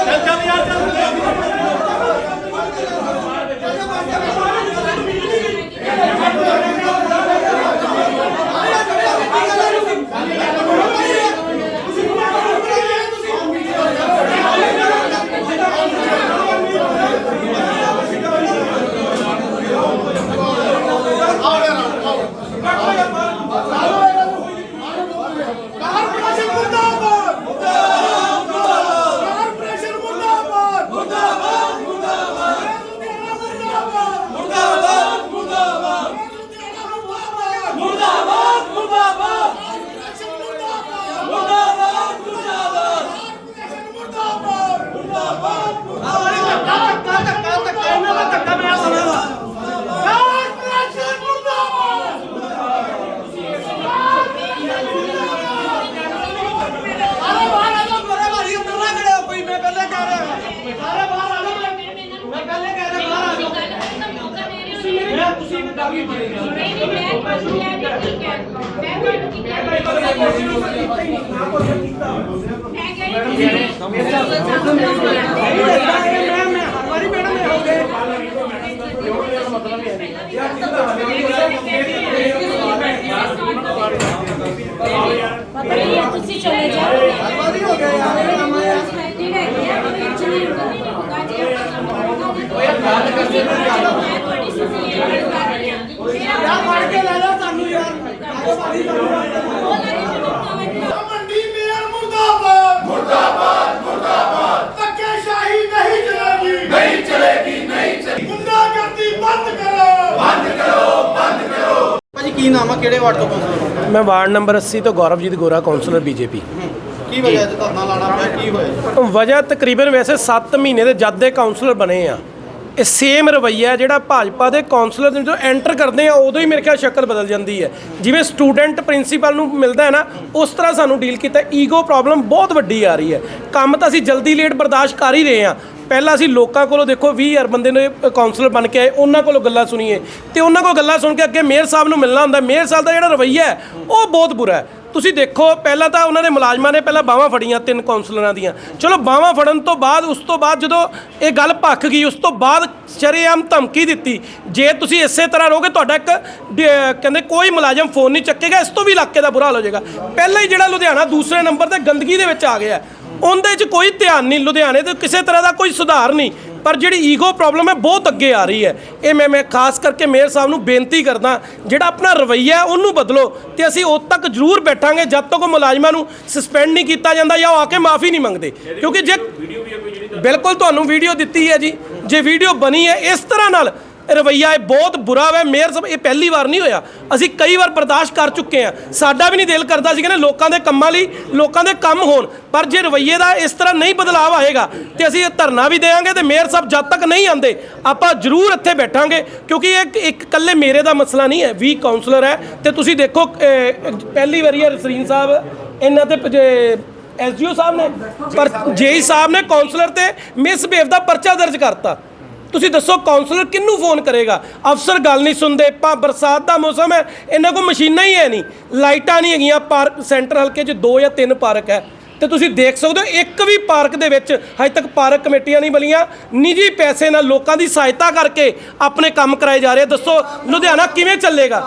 ਚੱਲ ਚੱਲ ਯਾਰ ਚੱਲ ਤੁਸੀਂ ਚਲੇ ਜਾਓ ਹਮਾਰੀ ਹੋ ਗਿਆ ਯਾਰ ਹਮਾਰੇ ਠੀਕ ਹੈ ਇਹ ਕੋਈ ਐਕਚੁਅਲੀ ਨਹੀਂ ਹੋਗਾ ਜੇ ਆਪਾਂ ਗੱਲ ਕਰਦੇ ਮੈਂ ਤੁਹਾਡੀ ਸੁਣੀ ਕਰ ਰਹੀ ਹਾਂ ਯਾਰ ਫੜ ਕੇ ਲੈ ਜਾ ਸਾਨੂੰ ਯਾਰ। ਆਓ ਭਾਰੀ ਕੀ ਨਾਮ ਆ? ਕਿਹੜੇ ਵਾਰਡ ਤੋਂ ਕੌਂਸਲਰ ਮੈਂ ਵਾਰਡ ਨੰਬਰ 80 ਤੋਂ ਗੌਰਵਜੀਤ ਗੋਰਾ ਕਾਉਂਸਲਰ ਬੀਜੇਪੀ। ਕੀ ਵਜ੍ਹਾ ਤੇ ਧਰਨਾ ਲਾਣਾ ਪਿਆ ਕੀ ਹੋਇਆ? ਵਜ੍ਹਾ ਤਕਰੀਬਨ ਵੈਸੇ 7 ਮਹੀਨੇ ਦੇ ਜਦ ਦੇ ਕਾਉਂਸਲਰ ਬਣੇ ਆ। ਇਹ ਸੇਮ ਰਵਈਆ ਜਿਹੜਾ ਭਾਜਪਾ ਦੇ ਕਾਉਂਸਲਰ ਜਦੋਂ ਐਂਟਰ ਕਰਦੇ ਆ ਉਦੋਂ ਹੀ ਮੇਰੇ ਖਿਆਲ ਸ਼ਕਲ ਬਦਲ ਜਾਂਦੀ ਹੈ। ਜਿਵੇਂ ਸਟੂਡੈਂਟ ਪ੍ਰਿੰਸੀਪਲ ਨੂੰ ਮਿਲਦਾ ਹੈ ਨਾ ਉਸ ਤਰ੍ਹਾਂ ਸਾਨੂੰ ਡੀਲ ਕੀਤਾ। ਈਗੋ ਪ੍ਰੋਬਲਮ ਬਹੁਤ ਵੱਡੀ ਆ ਰਹੀ ਹੈ। ਕੰਮ ਤਾਂ ਅਸੀਂ ਜਲਦੀ ਲੇਟ ਬਰਦਾਸ਼ਤ ਕਰ ਹੀ ਰਹੇ ਆ ਪਹਿਲਾਂ ਅਸੀਂ ਲੋਕਾਂ ਕੋਲੋਂ ਦੇਖੋ 20000 ਬੰਦੇ ਨੇ ਕਾਉਂਸਲਰ ਬਣ ਕੇ ਆਏ, ਉਹਨਾਂ ਕੋਲੋਂ ਗੱਲਾਂ ਸੁਣੀਏ। ਤੇ ਉਹਨਾਂ ਕੋਲ ਗੱਲਾਂ ਸੁਣ ਕੇ ਅੱਗੇ ਮੇਅਰ ਸਾਹਿਬ ਨੂੰ ਮਿਲਣਾ ਹੁੰਦਾ। ਮੇਅਰ ਸਾਹਿਬ ਦਾ ਜਿਹੜਾ ਰਵਈਆ ਹੈ, ਉਹ ਬਹੁਤ ਬੁਰਾ ਹੈ। ਤੁਸੀਂ ਦੇਖੋ, ਪਹਿਲਾਂ ਤਾਂ ਉਹਨਾਂ ਦੇ ਮੁਲਾਜ਼ਮਾਂ ਨੇ ਪਹਿਲਾਂ ਬਾਹਾਂ ਫੜੀਆਂ ਤਿੰਨ ਕਾਉਂਸਲਰਾਂ ਦੀਆਂ। ਚਲੋ, ਬਾਹਾਂ ਫੜਨ ਤੋਂ ਬਾਅਦ, ਉਸ ਤੋਂ ਬਾਅਦ ਜਦੋਂ ਇਹ ਗੱਲ ਭੱਖ ਗਈ, ਉਸ ਤੋਂ ਬਾਅਦ ਸ਼ਰੇਆਮ ਧਮਕੀ ਦਿੱਤੀ। ਜੇ ਤੁਸੀਂ ਇਸੇ ਤਰ੍ਹਾਂ ਰਹੋਗੇ, ਤੁਹਾਡਾ ਇੱਕ ਕਹਿੰਦੇ ਕੋਈ ਮੁਲਾਜ਼ਮ ਫੋਨ ਨਹੀਂ ਚੱਕੇਗਾ, ਇਸ ਤੋਂ ਵੀ ਇਲਾਕੇ ਦਾ ਬੁਰਾ ਹਾਲ ਹੋ ਜਾਏਗਾ। ਪਹਿਲਾਂ ਹੀ ਜਿਹੜਾ ਲੁਧਿਆਣਾ ਦੂਸਰੇ ਨੰਬਰ ਤੇ ਗੰਦਗੀ ਦੇ ਵਿੱਚ ਆ ਗਿਆ। ਉਹਦੇ 'ਚ ਕੋਈ ਧਿਆਨ ਨਹੀਂ ਲੁਧਿਆਣੇ ਤੇ ਕਿਸੇ ਤਰ੍ਹਾਂ ਦਾ ਕੋਈ ਸੁਧਾਰ ਨਹੀਂ। ਪਰ ਜਿਹੜੀ ਈਗੋ ਪ੍ਰੋਬਲਮ ਹੈ ਬਹੁਤ ਅੱਗੇ ਆ ਰਹੀ ਹੈ। ਇਹ ਮੈਂ ਮੈਂ ਖਾਸ ਕਰਕੇ ਮੇਅਰ ਸਾਹਿਬ ਨੂੰ ਬੇਨਤੀ ਕਰਦਾ ਜਿਹੜਾ ਆਪਣਾ ਰਵੱਈਆ ਉਹਨੂੰ ਬਦਲੋ ਤੇ ਅਸੀਂ ਉਦ ਤੱਕ ਜ਼ਰੂਰ ਬੈਠਾਂਗੇ ਜਦ ਤੱਕ ਉਹ ਮੁਲਾਜ਼ਮਾਂ ਨੂੰ ਸਸਪੈਂਡ ਨਹੀਂ ਕੀਤਾ ਜਾਂਦਾ ਜਾਂ ਉਹ ਆ ਕੇ ਮਾਫੀ ਨਹੀਂ ਮੰਗਦੇ। ਕਿਉਂਕਿ ਜੇ ਬਿਲਕੁਲ ਤੁਹਾਨੂੰ ਵੀਡੀਓ ਦਿੱਤੀ ਹੈ ਜੀ। ਜੇ ਵੀਡੀਓ ਬਣੀ ਹੈ ਇਸ ਤਰ੍ਹਾਂ ਨਾਲ ਰਵਈਆ, ਇਹ ਬਹੁਤ ਬੁਰਾ ਹੈ ਮੇਅਰ ਸਾਹਿਬ ਇਹ ਪਹਿਲੀ ਵਾਰ ਨਹੀਂ ਹੋਇਆ। ਅਸੀਂ ਕਈ ਵਾਰ ਬਰਦਾਸ਼ਤ ਕਰ ਚੁੱਕੇ ਹਾਂ। ਸਾਡਾ ਵੀ ਨਹੀਂ ਦਿਲ ਕਰਦਾ ਸੀ ਕਹਿੰਦੇ ਲੋਕਾਂ ਦੇ ਕੰਮਾਂ ਲਈ, ਲੋਕਾਂ ਦੇ ਕੰਮ ਹੋਣ। ਪਰ ਜੇ ਰਵਈਏ ਦਾ ਇਸ ਤਰ੍ਹਾਂ ਨਹੀਂ ਬਦਲਾਅ ਆਏਗਾ, ਤੇ ਅਸੀਂ ਇਹ ਧਰਨਾ ਵੀ ਦੇਵਾਂਗੇ ਤੇ ਮੇਅਰ ਸਾਹਿਬ ਜਦ ਤੱਕ ਨਹੀਂ ਆਉਂਦੇ, ਆਪਾਂ ਜ਼ਰੂਰ ਇੱਥੇ ਬੈਠਾਂਗੇ। ਕਿਉਂਕਿ ਇਹ ਇੱਕ- ਇਕੱਲੇ ਮੇਰੇ ਦਾ ਮਸਲਾ ਨਹੀਂ ਹੈ। 20 ਕਾਉਂਸਲਰ ਹੈ। ਤੇ ਤੁਸੀਂ ਦੇਖੋ ਪਹਿਲੀ ਵਾਰੀ ਹੈ ਰਸਰੀਨ ਸਾਹਿਬ, ਇਹਨਾਂ ਤੇ ਐਸਡੀਓ ਸਾਹਿਬ ਨੇ, ਪਰ ਜੇਈ ਸਾਹਿਬ ਨੇ ਕਾਉਂਸਲਰ ਤੇ ਮਿਸਬਿਹੇਵ ਦਾ ਪਰਚਾ ਦਰਜ ਕਰਤਾ। ਤੁਸੀਂ ਦੱਸੋ ਕਾਉਂਸਲਰ ਕਿਹਨੂੰ ਫੋਨ ਕਰੇਗਾ? ਅਫਸਰ ਗੱਲ ਨਹੀਂ ਸੁਣਦੇ ਪਾ ਬਰਸਾਤ ਦਾ ਮੌਸਮ ਹੈ, ਇਹਨਾਂ ਕੋਲ ਮਸ਼ੀਨਾਂ ਹੀ ਹੈ ਨਹੀਂ। ਲਾਈਟਾਂ ਨਹੀਂ ਹੈਗੀਆਂ, ਪਾਰਕ, ਸੈਂਟਰ ਹਲਕੇ 'ਚ ਦੋ ਜਾਂ ਤਿੰਨ ਪਾਰਕ ਹੈ। ਤੇ ਤੁਸੀਂ ਦੇਖ ਸਕਦੇ ਹੋ, ਇੱਕ ਵੀ ਪਾਰਕ ਦੇ ਵਿੱਚ ਹਜੇ ਤੱਕ ਪਾਰਕ ਕਮੇਟੀਆਂ ਨਹੀਂ ਬਣੀਆਂ। ਨਿੱਜੀ ਪੈਸੇ ਨਾਲ ਲੋਕਾਂ ਦੀ ਸਹਾਇਤਾ ਕਰਕੇ ਆਪਣੇ ਕੰਮ ਕਰਾਏ ਜਾ ਰਹੇ ਦੱਸੋ, ਲੁਧਿਆਣਾ ਕਿਵੇਂ ਚੱਲੇਗਾ?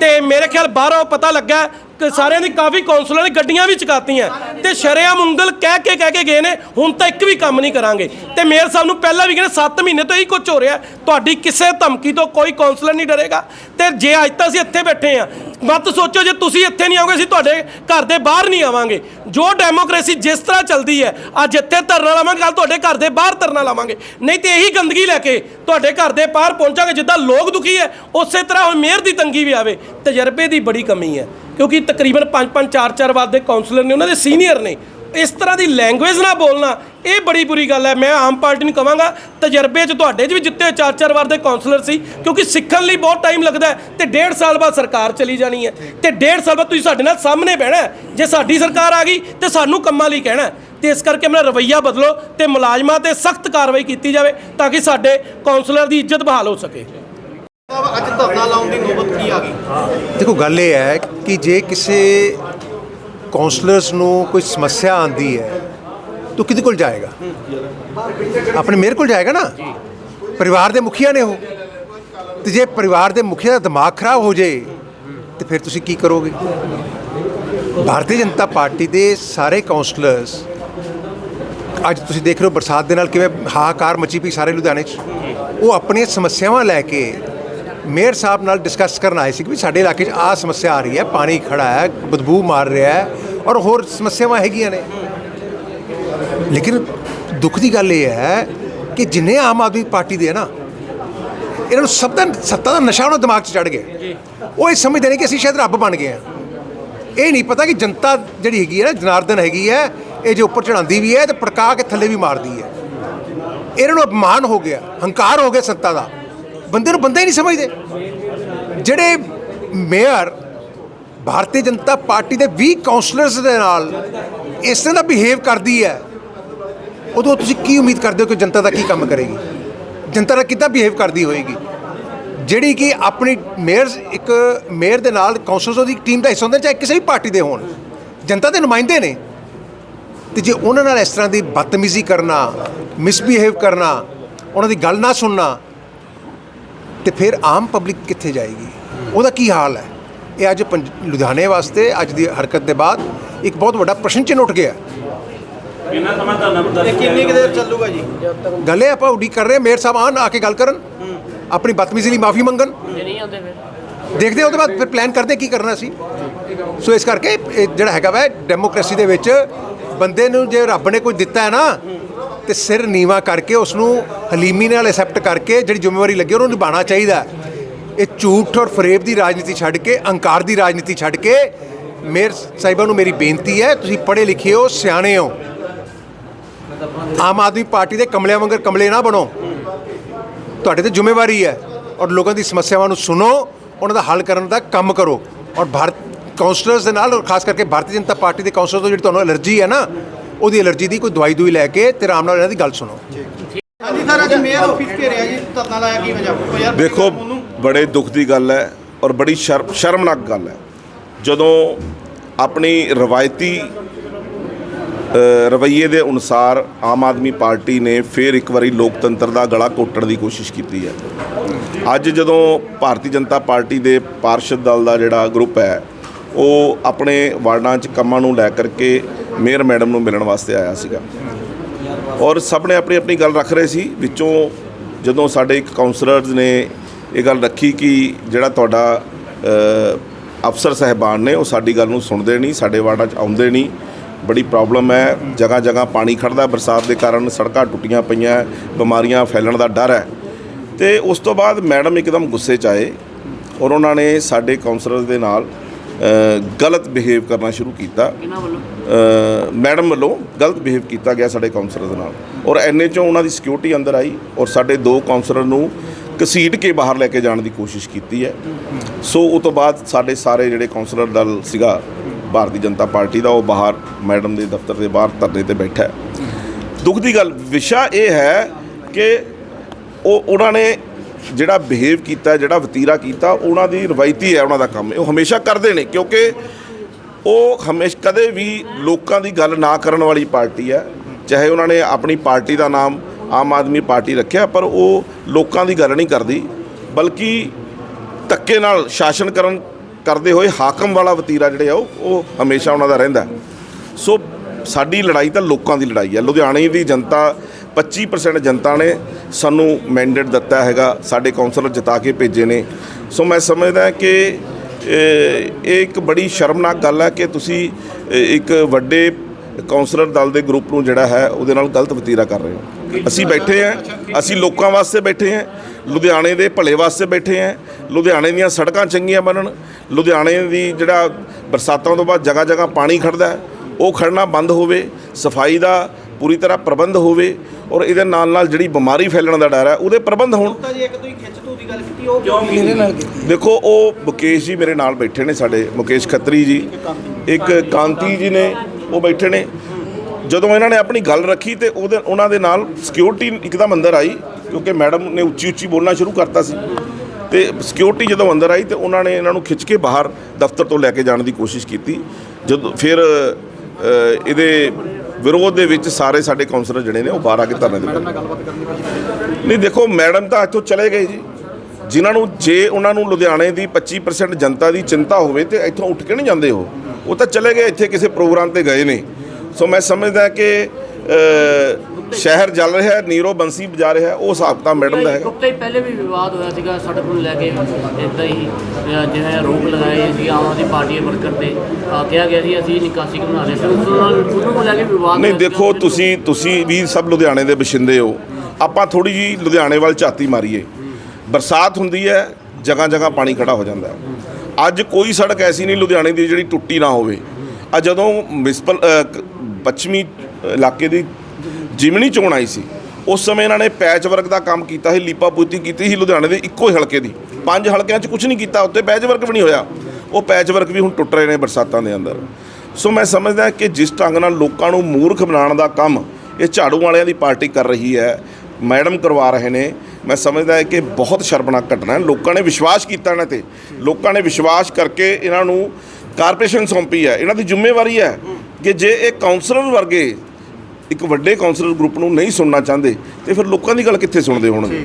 ਤੇ ਮੇਰੇ ਖਿਆਲ ਬਾਹਰੋਂ ਪਤਾ ਲੱਗਾ ਕਿ ਸਾਰਿਆਂ ਦੀ ਕਾਫੀ ਕੌਂਸਲਰਾਂ ਨੇ ਗੱਡੀਆਂ ਵੀ ਚੁਕਾਤੀਆਂ। ਤੇ ਸ਼ਰੇਆਮ ਉਂਗਲ ਕਹਿ ਕੇ ਕਹਿ ਕੇ ਗਏ ਨੇ, ਹੁਣ ਤਾਂ ਇੱਕ ਵੀ ਕੰਮ ਨਹੀਂ ਕਰਾਂਗੇ। ਤੇ ਮੇਅਰ ਸਾਹਿਬ ਨੂੰ ਪਹਿਲਾਂ ਵੀ ਕਹਿੰਦੇ 7 ਮਹੀਨੇ ਤੋਂ ਹੀ ਕੁਝ ਹੋ ਰਿਹਾ। ਤੁਹਾਡੀ ਕਿਸੇ ਧਮਕੀ ਤੋਂ ਕੋਈ ਕੌਂਸਲਰ ਨਹੀਂ ਡਰੇਗਾ। ਤੇ ਜੇ ਅੱਜ ਤਾਂ ਅਸੀਂ ਇੱਥੇ ਬੈਠੇ ਆ ਮਤ ਸੋਚੋ ਜੇ ਤੁਸੀਂ ਇੱਥੇ ਨਹੀਂ ਆਓਗੇ, ਅਸੀਂ ਤੁਹਾਡੇ ਘਰ ਦੇ ਬਾਹਰ ਨਹੀਂ ਆਵਾਂਗੇ। ਜੋ ਡੈਮੋਕ੍ਰੇਸੀ ਜਿਸ ਤਰ੍ਹਾਂ ਚੱਲਦੀ ਹੈ, ਅੱਜ ਇੱਥੇ ਧਰਨਾ ਲਾਵਾਂਗੇ ਕੱਲ ਤੁਹਾਡੇ ਘਰ ਦੇ ਬਾਹਰ ਧਰਨਾ ਲਾਵਾਂਗੇ। ਨਹੀਂ ਤੇ ਇਹੀ ਗੰਦਗੀ ਲੈ ਕੇ ਤੁਹਾਡੇ ਘਰ ਦੇ ਬਾਹਰ ਪਹੁੰਚਾਂਗੇ, ਜਿੱਦਾਂ ਲੋਕ ਦੁਖੀ ਹੈ, ਉਸੇ ਤਰ੍ਹਾਂ ਹੁਣ ਮੇਅਰ ਦੀ ਤੰਗੀ ਵੀ ਆਵੇ। ਤਜਰਬੇ ਦੀ ਬੜੀ ਕਮੀ ਹੈ, ਕਿਉਂਕਿ ਤਕਰੀਬਨ 5-5 4-4 ਵਾਰ ਦੇ ਕਾਉਂਸਲਰ ਨੇ, ਉਹਨਾਂ ਦੇ ਸੀਨੀਅਰ ਨੇ, ਇਸ ਤਰ੍ਹਾਂ ਦੀ ਲੈਂਗੁਏਜ ਨਾ ਬੋਲਣਾ, ਇਹ ਬੜੀ ਬੁਰੀ ਗੱਲ ਹੈ। ਮੈਂ ਆਮ ਪਾਰਟੀ ਨੂੰ ਕਹਾਂਗਾ ਤਜਰਬੇ 'ਚ ਤੁਹਾਡੇ 'ਚ ਵੀ ਜਿੱਤੇ ਚਾਰ ਚਾਰ ਵਾਰ ਦੇ ਕਾਉਂਸਲਰ ਸੀ, ਕਿਉਂਕਿ ਸਿੱਖਣ ਲਈ ਬਹੁਤ ਟਾਈਮ ਲੱਗਦਾ ਹੈ ਤੇ ਡੇਢ ਸਾਲ ਬਾਅਦ ਸਰਕਾਰ ਚਲੀ ਜਾਣੀ ਹੈ ਤੇ ਡੇਢ ਸਾਲ ਬਾਅਦ ਤੁਸੀਂ ਸਾਡੇ ਨਾਲ ਸਾਹਮਣੇ ਬਹਿਣਾ ਜੇ ਸਾਡੀ ਸਰਕਾਰ ਆ ਗਈ, ਤੇ ਸਾਨੂੰ ਕੰਮਾਂ ਲਈ ਕਹਿਣਾ ਹੈ। ਤੇ ਇਸ ਕਰਕੇ ਆਪਣਾ ਰਵੱਈਆ ਬਦਲੋ ਤੇ ਮੁਲਾਜ਼ਮਾਂ ਤੇ ਸਖਤ ਕਾਰਵਾਈ ਕੀਤੀ ਜਾਵੇ, ਤਾਂ ਕਿ ਸਾਡੇ ਕਾਉਂਸਲਰ ਦੀ ਇੱਜ਼ਤ ਬਹਾਲ ਹੋ ਸਕੇ। ਅੱਜ ਧਰਨਾ ਲਾਉਣ ਦੀ ਨੌਬਤ ਕੀ ਆ ਗਈ? ਦੇਖੋ, ਗੱਲ ਇਹ ਹੈ ਕਿ ਜੇ ਕਿਸੇ ਕਾਉਂਸਲਰਸ ਨੂੰ ਕੋਈ ਸਮੱਸਿਆ ਆਂਦੀ ਹੈ, ਤਾਂ ਕਿਹਦੇ ਕੋਲ ਜਾਏਗਾ? ਆਪਣੇ ਮੇਰੇ ਕੋਲ ਜਾਏਗਾ ਨਾ? ਪਰਿਵਾਰ ਦੇ ਮੁਖੀਆ ਨੇ ਉਹ। ਤੇ ਜੇ ਪਰਿਵਾਰ ਦੇ ਮੁਖੀਆ ਦਾ ਦਿਮਾਗ ਖਰਾਬ ਹੋ ਜੇ, ਤੇ ਫਿਰ ਤੁਸੀਂ ਕੀ ਕਰੋਗੇ? ਭਾਰਤੀ ਜਨਤਾ ਪਾਰਟੀ ਦੇ ਸਾਰੇ ਕਾਉਂਸਲਰਸ ਅੱਜ ਤੁਸੀਂ ਦੇਖ ਰਹੇ ਹੋ ਬਰਸਾਤ ਦੇ ਨਾਲ ਕਿਵੇਂ ਹਾਹਾਕਾਰ ਮਚੀ ਪਈ ਸਾਰੇ ਲੁਧਿਆਣੇ 'ਚ। ਉਹ ਆਪਣੀਆਂ ਸਮੱਸਿਆਵਾਂ ਲੈ ਕੇ ਮੇਅਰ ਸਾਹਿਬ ਨਾਲ ਡਿਸਕਸ ਕਰਨ ਆਏ ਸੀ ਕਿ ਸਾਡੇ ਇਲਾਕੇ 'ਚ ਆਹ ਸਮੱਸਿਆ ਆ ਰਹੀ ਹੈ ਪਾਣੀ ਖੜਾ ਹੈ ਬਦਬੂ ਮਾਰ ਰਿਹਾ ਹੈ ਔਰ ਹੋਰ ਸਮੱਸਿਆਵਾਂ ਹੈਗੀਆਂ ਨੇ। ਲੇਕਿਨ ਦੁੱਖ ਦੀ ਗੱਲ ਇਹ ਹੈ ਕਿ ਜਿੰਨੇ ਆਮ ਆਦਮੀ ਪਾਰਟੀ ਦੇ ਹੈ ਨਾ ਇਹਨਾਂ ਨੂੰ ਸਭ ਦਾ ਸੱਤਾ ਦਾ ਨਸ਼ਾ ਉਹਨਾਂ ਦਿਮਾਗ 'ਚ ਚੜ ਗਿਆ। ਉਹ ਇਹ ਸਮਝਦੇ ਨੇ ਕਿ ਅਸੀਂ ਸ਼ਾਇਦ ਰੱਬ ਬਣ ਗਏ ਹਾਂ। ਇਹ ਨਹੀਂ ਪਤਾ ਕਿ ਜਨਤਾ ਜਿਹੜੀ ਹੈਗੀ ਹੈ ਨਾ ਜਨਾਰਦਨ ਹੈਗੀ ਹੈ ਇਹ ਜੇ ਉੱਪਰ ਚੜਾਉਂਦੀ ਵੀ ਹੈ ਤੇ ਪੜਕਾ ਕੇ ਥੱਲੇ ਵੀ ਮਾਰਦੀ ਹੈ। ਇਹਨਾਂ ਨੂੰ ਅਪਮਾਨ ਹੋ ਗਿਆ ਹੰਕਾਰ ਹੋ ਗਿਆ ਸੱਤਾ ਦਾ। ਬੰਦੇ ਨੂੰ ਬੰਦਾ ਹੀ ਨਹੀਂ ਸਮਝਦੇ। ਜਿਹੜੇ ਮੇਅਰ ਭਾਰਤੀ ਜਨਤਾ ਪਾਰਟੀ ਦੇ 20 ਕਾਉਂਸਲਰਸ ਦੇ ਨਾਲ ਇਸ ਤਰ੍ਹਾਂ ਦਾ ਬਿਹੇਵ ਕਰਦੀ ਹੈ, ਉਦੋਂ ਤੁਸੀਂ ਕੀ ਉਮੀਦ ਕਰਦੇ ਹੋ ਕਿ ਜਨਤਾ ਦਾ ਕੀ ਕੰਮ ਕਰੇਗੀ? ਜਨਤਾ ਦਾ ਕਿੱਦਾਂ ਬਿਹੇਵ ਕਰਦੀ ਹੋਏਗੀ? ਜਿਹੜੀ ਕਿ ਆਪਣੀ ਮੇਅਰ ਇੱਕ ਮੇਅਰ ਦੇ ਨਾਲ ਕਾਉਂਸਲਰਸ ਦੀ ਟੀਮ ਦਾ ਹਿੱਸਾ ਹੁੰਦੇ, ਚਾਹੇ ਕਿਸੇ ਵੀ ਪਾਰਟੀ ਦੇ ਹੋਣ, ਜਨਤਾ ਦੇ ਨੁਮਾਇੰਦੇ ਨੇ। ਤੇ ਜੇ ਉਹਨਾਂ ਨਾਲ ਇਸ ਤਰ੍ਹਾਂ ਦੀ ਬਦਤਮੀਜ਼ੀ ਕਰਨਾ, ਮਿਸਬਿਹੇਵ ਕਰਨਾ, ਉਹਨਾਂ ਦੀ ਗੱਲ ਨਾ ਸੁਣਨਾ ਤੇ ਫਿਰ ਆਮ ਪਬਲਿਕ ਕਿੱਥੇ ਜਾਏਗੀ? ਉਹਦਾ ਕੀ ਹਾਲ ਹੈ? ਇਹ ਅੱਜ ਪੰਜ- ਲੁਧਿਆਣੇ ਵਾਸਤੇ ਅੱਜ ਦੀ ਹਰਕਤ ਦੇ ਬਾਅਦ ਇੱਕ ਬਹੁਤ ਵੱਡਾ ਪ੍ਰਸ਼ਨ ਚਿੰਨ੍ਹ ਉੱਠ ਗਿਆ। ਕਿੰਨੀ ਕੁ ਦੇਰ ਚੱਲੂਗਾ ਜੀ? ਗੱਲ ਇਹ ਆਪਾਂ ਉਡੀਕ ਕਰ ਰਹੇ ਹਾਂ ਮੇਅਰ ਸਾਹਿਬ ਆਉਣ ਆ ਕੇ ਗੱਲ ਕਰਨ। ਆਪਣੀ ਬਦਤਮੀਜ਼ੀ ਲਈ ਮਾਫੀ ਮੰਗਣ। ਦੇਖਦੇ ਹਾਂ ਉਹਦੇ ਬਾਅਦ ਫਿਰ ਪਲਾਨ ਕਰਦੇ ਕੀ ਕਰਨਾ ਸੀ ਸੋ ਇਸ ਕਰਕੇ ਇਹ ਜਿਹੜਾ ਹੈਗਾ ਵੈ ਡੈਮੋਕ੍ਰੇਸੀ ਦੇ ਵਿੱਚ ਬੰਦੇ ਨੂੰ ਜੇ ਰੱਬ ਨੇ ਕੋਈ ਦਿੱਤਾ ਹੈ ਨਾ ਤੇ ਸਿਰ ਨੀਵਾ ਕਰਕੇ ਉਸ ਨੂੰ ਹਲੀਮੀ ਨਾਲ ਐਕਸੈਪਟ ਕਰਕੇ ਜਿਹੜੀ ਜ਼ਿੰਮੇਵਾਰੀ ਲੱਗੀ ਉਹਨੂੰ ਨਿਭਾਉਣਾ ਚਾਹੀਦਾ ਇਹ ਝੂਠ ਔਰ ਫਰੇਬ ਦੀ ਰਾਜਨੀਤੀ ਛੱਡ ਕੇ, ਅਹੰਕਾਰ ਦੀ ਰਾਜਨੀਤੀ ਛੱਡ ਕੇ ਮੇਰ ਸਾਹਿਬਾਂ ਨੂੰ ਮੇਰੀ ਬੇਨਤੀ ਹੈ, ਤੁਸੀਂ ਪੜ੍ਹੇ ਲਿਖੇ ਹੋ, ਸਿਆਣੇ ਹੋ। ਆਮ ਆਦਮੀ ਪਾਰਟੀ ਦੇ ਕਮਲਿਆਂ ਵਾਂਗਰ ਕਮਲੇ ਨਾ ਬਣੋ। ਤੁਹਾਡੇ ਤੇ ਜ਼ਿੰਮੇਵਾਰੀ ਹੈ ਔਰ ਲੋਕਾਂ ਦੀ ਸਮੱਸਿਆਵਾਂ ਨੂੰ ਸੁਣੋ, ਉਹਨਾਂ ਦਾ ਹੱਲ ਕਰਨ ਦਾ ਕੰਮ ਕਰੋ। ਔਰ ਭਾਰਤ ਕਾਉਂਸਲਰਸ ਦੇ ਨਾਲ, ਔਰ ਖਾਸ ਕਰਕੇ ਭਾਰਤੀ ਜਨਤਾ ਪਾਰਟੀ ਦੇ ਕਾਉਂਸਲਰ ਤੋਂ ਜਿਹੜੀ ਤੁਹਾਨੂੰ ਐਲਰਜੀ ਹੈ ਨਾ ਉਹਦੀ ਐਲਰਜੀ ਦੀ ਕੋਈ ਦਵਾਈ ਦੂਈ ਲੈ ਕੇ ਤੇ ਆਰਾਮ ਨਾਲ ਇਹਨਾਂ ਦੀ ਗੱਲ ਸੁਣੋ। ਹਾਂਜੀ ਸਰ ਅੱਜ ਮੇਅਰ ਆਫਿਸ ਘੇਰਿਆ ਜੀ ਧਰਨਾ ਲਾਇਆ ਕੀ ਵਜ੍ਹਾ? ਕੋਈ ਯਾਰ ਦੇਖੋ ਬੜੇ ਦੁੱਖ ਦੀ ਗੱਲ ਹੈ ਔਰ ਬੜੀ ਸ਼ਰਮ ਸ਼ਰਮਨਾਕ ਗੱਲ ਹੈ। ਜਦੋਂ ਆਪਣੀ ਰਵਾਇਤੀ ਰਵੱਈਏ ਦੇ ਅਨੁਸਾਰ ਆਮ ਆਦਮੀ ਪਾਰਟੀ ਨੇ ਫਿਰ ਇੱਕ ਵਾਰੀ ਲੋਕਤੰਤਰ ਦਾ ਗਲਾ ਘੋਟਣ ਦੀ ਕੋਸ਼ਿਸ਼ ਕੀਤੀ ਹੈ। ਅੱਜ ਜਦੋਂ ਭਾਰਤੀ ਜਨਤਾ ਪਾਰਟੀ ਦੇ ਪਾਰਸ਼ਦ ਦਲ ਦਾ ਜਿਹੜਾ ਗਰੁੱਪ ਹੈ ਉਹ ਆਪਣੇ ਵਾਰਡਾਂ 'ਚ ਕੰਮਾਂ ਨੂੰ ਲੈ ਕਰਕੇ ਮੇਅਰ ਮੈਡਮ ਨੂੰ ਮਿਲਣ ਵਾਸਤੇ ਆਇਆ ਸੀਗਾ। ਔਰ ਸਭ ਨੇ ਆਪਣੀ ਆਪਣੀ ਗੱਲ ਰੱਖ ਰਹੇ ਸੀ, ਵਿੱਚੋਂ ਜਦੋਂ ਸਾਡੇ ਇੱਕ ਕਾਉਂਸਲਰਸ ਨੇ ਇਹ ਗੱਲ ਰੱਖੀ ਕਿ ਜਿਹੜਾ ਤੁਹਾਡਾ ਅਫਸਰ ਸਹਿਬਾਨ ਨੇ, ਉਹ ਸਾਡੀ ਗੱਲ ਨੂੰ ਸੁਣਦੇ ਨਹੀਂ, ਸਾਡੇ ਵਾਰਡਾਂ 'ਚ ਆਉਂਦੇ ਨਹੀਂ। ਬੜੀ ਪ੍ਰੋਬਲਮ ਹੈ ਜਗ੍ਹਾ ਜਗ੍ਹਾ ਪਾਣੀ ਖੜਦਾ ਬਰਸਾਤ ਦੇ ਕਾਰਨ ਸੜਕਾਂ ਟੁੱਟੀਆਂ ਪਈਆਂ, ਬਿਮਾਰੀਆਂ ਫੈਲਣ ਦਾ ਡਰ ਹੈ। ਤੇ ਉਸ ਤੋਂ ਬਾਅਦ ਮੈਡਮ ਇੱਕਦਮ ਗੁੱਸੇ 'ਚ ਆਏ ਔਰ ਉਹਨਾਂ ਨੇ ਸਾਡੇ ਕਾਉਂਸਲਰਸ ਦੇ ਨਾਲ ਗਲਤ ਬਿਹੇਵ ਕਰਨਾ ਸ਼ੁਰੂ ਕੀਤਾ। ਮੈਡਮ ਵੱਲੋਂ ਗਲਤ ਬਿਹੇਵ ਕੀਤਾ ਗਿਆ ਸਾਡੇ ਕਾਉਂਸਲਰ ਦੇ ਨਾਲ। ਔਰ ਐਨੇ ਚੋਂ ਉਹਨਾਂ ਦੀ ਸਿਕਿਉਰਿਟੀ ਅੰਦਰ ਆਈ ਔਰ ਸਾਡੇ ਦੋ ਕਾਉਂਸਲਰ ਨੂੰ ਘਸੀਟ ਕੇ ਬਾਹਰ ਲੈ ਕੇ ਜਾਣ ਦੀ ਕੋਸ਼ਿਸ਼ ਕੀਤੀ ਹੈ। ਸੋ ਉਹ ਤੋਂ ਬਾਅਦ ਸਾਡੇ ਸਾਰੇ ਜਿਹੜੇ ਕਾਉਂਸਲਰ ਦਲ ਸੀਗਾ ਭਾਰਤੀ ਜਨਤਾ ਪਾਰਟੀ ਦਾ ਉਹ ਬਾਹਰ ਮੈਡਮ ਦੇ ਦਫ਼ਤਰ ਦੇ ਬਾਹਰ ਧਰਨੇ ਤੇ ਬੈਠਾ ਹੈ। ਦੁੱਖ ਦੀ ਗੱਲ ਵਿਸ਼ਾ ਇਹ ਹੈ ਕਿ ਉਹ ਉਹਨਾਂ ਨੇ ਜਿਹੜਾ ਬਿਹੇਵ ਕੀਤਾ, ਜਿਹੜਾ ਵਤੀਰਾ ਕੀਤਾ, ਉਹਨਾਂ ਦੀ ਰਵਾਇਤੀ ਹੈ, ਉਹਨਾਂ ਦਾ ਕੰਮ। ਉਹ ਹਮੇਸ਼ਾ ਕਰਦੇ ਨੇ, ਕਿਉਂਕਿ ਉਹ ਹਮੇਸ਼ਾ, ਕਦੇ ਵੀ ਲੋਕਾਂ ਦੀ ਗੱਲ ਨਾ ਕਰਨ ਵਾਲੀ ਪਾਰਟੀ ਹੈ। ਚਾਹੇ ਉਹਨਾਂ ਨੇ ਆਪਣੀ ਪਾਰਟੀ ਦਾ ਨਾਮ ਆਮ ਆਦਮੀ ਪਾਰਟੀ ਰੱਖਿਆ, ਪਰ ਉਹ ਲੋਕਾਂ ਦੀ ਗੱਲ ਨਹੀਂ ਕਰਦੀ, ਬਲਕਿ ਧੱਕੇ ਨਾਲ ਸ਼ਾਸਨ ਕਰਨ ਕਰਦੇ ਹੋਏ ਹਾਕਮ ਵਾਲਾ ਵਤੀਰਾ ਜਿਹੜੇ ਆ, ਉਹ ਉਹ ਹਮੇਸ਼ਾ ਉਹਨਾਂ ਦਾ ਰਹਿੰਦਾ। ਸੋ ਸਾਡੀ ਲੜਾਈ ਤਾਂ ਲੋਕਾਂ ਦੀ ਲੜਾਈ ਹੈ। ਲੁਧਿਆਣੇ ਦੀ ਜਨਤਾ 25% ਜਨਤਾ ਨੇ ਸਾਨੂੰ ਮੈਂਡੇਟ ਦਿੱਤਾ ਹੈਗਾ, ਸਾਡੇ ਕਾਉਂਸਲਰ ਜਿਤਾ ਕੇ ਭੇਜੇ ਨੇ। ਸੋ ਮੈਂ ਸਮਝਦਾ ਕਿ ਇਹ ਇੱਕ ਬੜੀ ਸ਼ਰਮਨਾਕ ਗੱਲ ਹੈ ਕਿ ਤੁਸੀਂ ਇੱਕ ਵੱਡੇ ਕਾਉਂਸਲਰ ਦਲ ਦੇ ਗਰੁੱਪ ਨੂੰ ਜਿਹੜਾ ਹੈ, ਉਹਦੇ ਨਾਲ ਗਲਤ ਵਤੀਰਾ ਕਰ ਰਹੇ ਹੋ। ਅਸੀਂ ਬੈਠੇ ਹਾਂ, ਅਸੀਂ ਲੋਕਾਂ ਵਾਸਤੇ ਬੈਠੇ ਹਾਂ, ਲੁਧਿਆਣੇ ਦੇ ਭਲੇ ਵਾਸਤੇ ਬੈਠੇ ਹਾਂ, ਲੁਧਿਆਣੇ ਦੀਆਂ ਸੜਕਾਂ ਚੰਗੀਆਂ ਬਣਨ, ਲੁਧਿਆਣੇ ਦੀ ਜਿਹੜਾ ਬਰਸਾਤਾਂ ਤੋਂ ਬਾਅਦ ਜਗ੍ਹਾ ਜਗ੍ਹਾ ਪਾਣੀ ਖੜਦਾ ਉਹ ਖੜਨਾ ਬੰਦ ਹੋਵੇ, ਸਫ਼ਾਈ ਦਾ ਪੂਰੀ ਤਰ੍ਹਾਂ ਪ੍ਰਬੰਧ ਹੋਵੇ ਔਰ ਇਹਦੇ ਨਾਲ ਨਾਲ ਜਿਹੜੀ ਬਿਮਾਰੀ ਫੈਲਣ ਦਾ ਡਰ ਹੈ ਉਹਦੇ ਪ੍ਰਬੰਧ ਹੋਣ। ਤਾਂ ਜੀ ਇੱਕ ਤੁਸੀਂ ਖਿੱਚ ਤੂ ਦੀ ਗੱਲ ਕੀਤੀ ਉਹ ਕਿਉਂ ਮੇਰੇ ਨਾਲ ਦੇਖੋ ਉਹ ਮੁਕੇਸ਼ ਜੀ ਮੇਰੇ ਨਾਲ ਬੈਠੇ ਨੇ ਸਾਡੇ ਮੁਕੇਸ਼ ਖੱਤਰੀ ਜੀ। ਇੱਕ ਕਾਂਤੀ ਜੀ। ਨੇ ਉਹ ਬੈਠੇ ਨੇ। ਜਦੋਂ ਇਹਨਾਂ ਨੇ ਆਪਣੀ ਗੱਲ ਰੱਖੀ ਤੇ ਉਹਦੇ ਉਹਨਾਂ ਦੇ ਨਾਲ ਸਿਕਿਉਰਿਟੀ ਇੱਕਦਮ ਅੰਦਰ ਆਈ ਕਿਉਂਕਿ ਮੈਡਮ ਨੇ ਉੱਚੀ ਉੱਚੀ ਬੋਲਣਾ ਸ਼ੁਰੂ ਕਰਤਾ ਸੀ। ਤੇ ਸਿਕਿਉਰਿਟੀ ਜਦੋਂ ਅੰਦਰ ਆਈ ਤੇ ਉਹਨਾਂ ਨੇ ਇਹਨਾਂ ਨੂੰ ਖਿੱਚ ਕੇ ਬਾਹਰ ਦਫ਼ਤਰ ਤੋਂ ਲੈ ਕੇ ਜਾਣ ਦੀ ਕੋਸ਼ਿਸ਼ ਕੀਤੀ। ਜਦੋਂ ਫਿਰ ਇਹਦੇ ਵਿਰੋਧ ਦੇ ਵਿੱਚ ਸਾਰੇ ਸਾਡੇ ਕਾਉਂਸਲਰ ਜਿਹੜੇ ਨੇ ਉਹ ਬਾਹਰ ਆ ਕੇ ਧਰਨੇ ਦੇ ਨਹੀਂ ਦੇਖੋ ਮੈਡਮ ਤਾਂ ਇੱਥੋਂ ਚਲੇ ਗਏ ਜੀ। ਜਿਨ੍ਹਾਂ ਨੂੰ ਜੇ ਉਹਨਾਂ ਨੂੰ ਲੁਧਿਆਣੇ ਦੀ 25% ਜਨਤਾ ਦੀ ਚਿੰਤਾ ਹੋਵੇ ਤੇ ਇੱਥੋਂ ਉੱਠ ਕੇ ਨਹੀਂ ਜਾਂਦੇ ਉਹ ਉਹ ਤਾਂ ਚਲੇ ਗਏ ਇੱਥੇ ਕਿਸੇ ਪ੍ਰੋਗਰਾਮ ਤੇ ਗਏ ਨੇ ਸੋ ਮੈਂ ਸਮਝਦਾ ਕਿ ਸ਼ਹਿਰ ਜਲ ਰਿਹਾ ਹੈ ਨੀਰੋ ਬੰਸੀ ਵਜਾ ਰਿਹਾ ਹੈ ਉਹ ਹਿਸਾਬ ਤਾਂ ਮੈਡਮ ਦਾ ਹੈਗਾ। ਹਫ਼ਤੇ ਪਹਿਲੇ ਵੀ ਵਿਵਾਦ ਹੋਇਆ ਸੀਗਾ ਸੜਕ ਨੂੰ ਲੈ ਕੇ ਇੱਦਾਂ ਹੀ ਜਿਵੇਂ ਰੋਕ ਲਗਾਏ ਸੀ ਆਮ ਆਦਮੀ ਪਾਰਟੀ ਦੇ ਵਰਕਰ ਤੇ ਕਿਹਾ ਗਿਆ ਸੀ ਅਸੀਂ ਨਿਕਾਸੀ ਬਣਾ ਰਹੇ ਸੀ। ਉਸ ਨਾਲ ਉਹਨੂੰ ਲੈ ਕੇ ਵਿਵਾਦ ਨਹੀਂ। ਦੇਖੋ ਤੁਸੀਂ ਤੁਸੀਂ ਵੀ ਸਭ ਲੁਧਿਆਣੇ ਦੇ ਵਸਿੰਦੇ ਹੋ। ਆਪਾਂ ਥੋੜੀ ਜੀ ਲੁਧਿਆਣੇ ਵੱਲ ਝਾਤੀ ਮਾਰੀਏ। ਬਰਸਾਤ ਹੁੰਦੀ ਹੈ ਜਗ੍ਹਾ ਜਗ੍ਹਾ ਪਾਣੀ ਖੜਾ ਹੋ ਜਾਂਦਾ ਹੈ। ਅੱਜ ਕੋਈ ਸੜਕ ਐਸੀ ਨਹੀਂ ਲੁਧਿਆਣੇ ਦੀ ਜਿਹੜੀ ਟੁੱਟੀ ਨਾ ਹੋਵੇ। ਆ ਜਦੋਂ ਮਿਸਪਲ ਪੱਛਮੀ ਇਲਾਕੇ ਦੀ ਜਿਮਣੀ ਚੋਣ ਆਈ ਸੀ। ਉਸ ਸਮੇਂ ਇਹਨਾਂ ਨੇ ਪੈਚ ਵਰਕ ਦਾ ਕੰਮ ਕੀਤਾ ਸੀ ਲੀਪਾ ਪੋਤੀ ਕੀਤੀ ਸੀ, ਲੁਧਿਆਣੇ ਦੇ ਇੱਕੋ ਹੀ ਹਲਕੇ ਦੀ। ਪੰਜ ਹਲਕਿਆਂ 'ਚ ਕੁਝ ਨਹੀਂ ਕੀਤਾ ਉੱਤੇ ਪੈਚ ਵਰਕ ਵੀ ਨਹੀਂ ਹੋਇਆ। ਉਹ ਪੈਚ ਵਰਕ ਵੀ ਹੁਣ ਟੁੱਟ ਰਹੇ ਨੇ ਬਰਸਾਤਾਂ ਦੇ ਅੰਦਰ। ਸੋ ਮੈਂ ਸਮਝਦਾ ਕਿ ਜਿਸ ਢੰਗ ਨਾਲ ਲੋਕਾਂ ਨੂੰ ਮੂਰਖ ਬਣਾਉਣ ਦਾ ਕੰਮ ਇਹ ਝਾੜੂ ਵਾਲਿਆਂ ਦੀ ਪਾਰਟੀ ਕਰ ਰਹੀ ਹੈ, ਮੈਡਮ ਕਰਵਾ ਰਹੇ ਨੇ, ਮੈਂ ਸਮਝਦਾ ਕਿ ਬਹੁਤ ਸ਼ਰਮਨਾਕ ਘਟਨਾ ਹੈ। ਲੋਕਾਂ ਨੇ ਵਿਸ਼ਵਾਸ ਕੀਤਾ ਇਹਨਾਂ ਤੇ। ਲੋਕਾਂ ਨੇ ਵਿਸ਼ਵਾਸ ਕਰਕੇ ਇਹਨਾਂ ਨੂੰ ਕਾਰਪੋਰੇਸ਼ਨ ਸੌਂਪੀ ਹੈ। ਇਹਨਾਂ ਦੀ ਜ਼ਿੰਮੇਵਾਰੀ ਹੈ ਕਿ ਜੇ ਇਹ ਕਾਉਂਸਲਰ ਵਰਗੇ ਇੱਕ ਵੱਡੇ ਕਾਉਂਸਲਰ ਗਰੁੱਪ ਨੂੰ ਨਹੀਂ ਸੁਣਨਾ ਚਾਹੁੰਦੇ, ਤੇ ਫਿਰ ਲੋਕਾਂ ਦੀ ਗੱਲ ਕਿੱਥੇ ਸੁਣਦੇ ਹੋਣਗੇ?